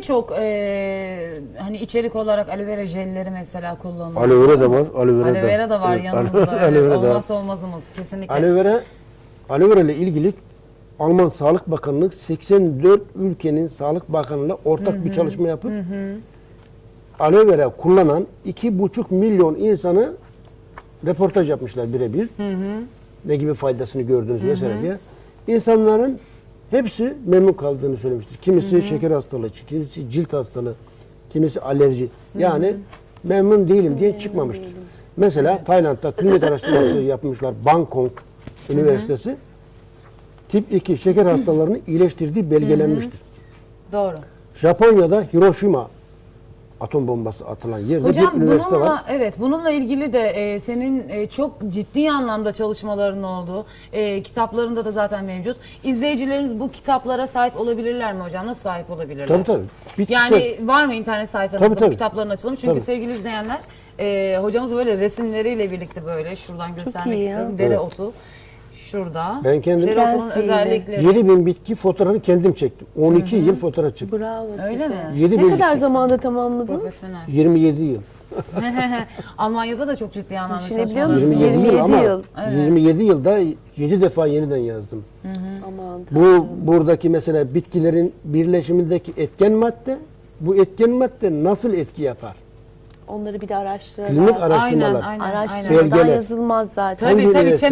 birçok e, hani içerik olarak aloe vera jelleri mesela kullanılıyor. Aloe vera da var. Aloe vera, Aloe vera da var Evet, yanımızda. aloe evet, vera da olmazsa olmazımız kesinlikle. Aloe vera, aloe vera ile ilgili Alman Sağlık Bakanlığı 84 ülkenin Sağlık Bakanlığı'yla ortak bir çalışma yapıp aloe vera kullanan 2,5 milyon insanı reportaj yapmışlar birebir. Ne gibi faydasını gördünüz vesaire diye. İnsanların hepsi memnun kaldığını söylemiştir. Kimisi şeker hastalığı, kimisi cilt hastalığı, kimisi alerji. Yani memnun değilim diye çıkmamıştır. Mesela Tayland'da klinik araştırması yapmışlar. Bangkok Üniversitesi. Tip 2 şeker hastalarını iyileştirdiği belgelenmiştir. Doğru. Japonya'da Hiroşima atom bombası atılan yerde Hocam bir üniversite bununla var. evet bununla ilgili de e, senin e, çok ciddi anlamda çalışmaların olduğu e, kitaplarında da zaten mevcut. İzleyicilerimiz bu kitaplara sahip olabilirler mi hocam? Nasıl sahip olabilirler? Tabii tabii. Bitkisel- Yani var mı internet sayfanızda Tabii, tabii. kitapların açılımı? Çünkü Tabii. sevgili izleyenler e, hocamız böyle resimleriyle birlikte böyle şuradan göstermek iyi ya. istiyorum. Dereotu şurada. Ben kendim- Dereotunun Prensiyle. özellikleri. 7000 bitki fotoğrafını kendim çektim. 12 yıl fotoğraf çektim. Bravo Öyle size. mi? Yedi Ne bin kadar bitki. zamanda tamamladınız? Profesyonel. 27 yıl. Almanya'da da çok ciddi anlamda Düşünebiliyor çalışmalar. musun? 27, 27 yıl ama yıl. 27 yılda 7 defa yeniden yazdım. Aman Bu buradaki mesela bitkilerin birleşimindeki etken madde bu etken madde nasıl etki yapar? Onları bir de araştıralım. Klinik araştırmalar. Aynen, aynen, aynen. Araştırmadan Belgeler. yazılmaz zaten. Tabii Hangi tabii üniversite?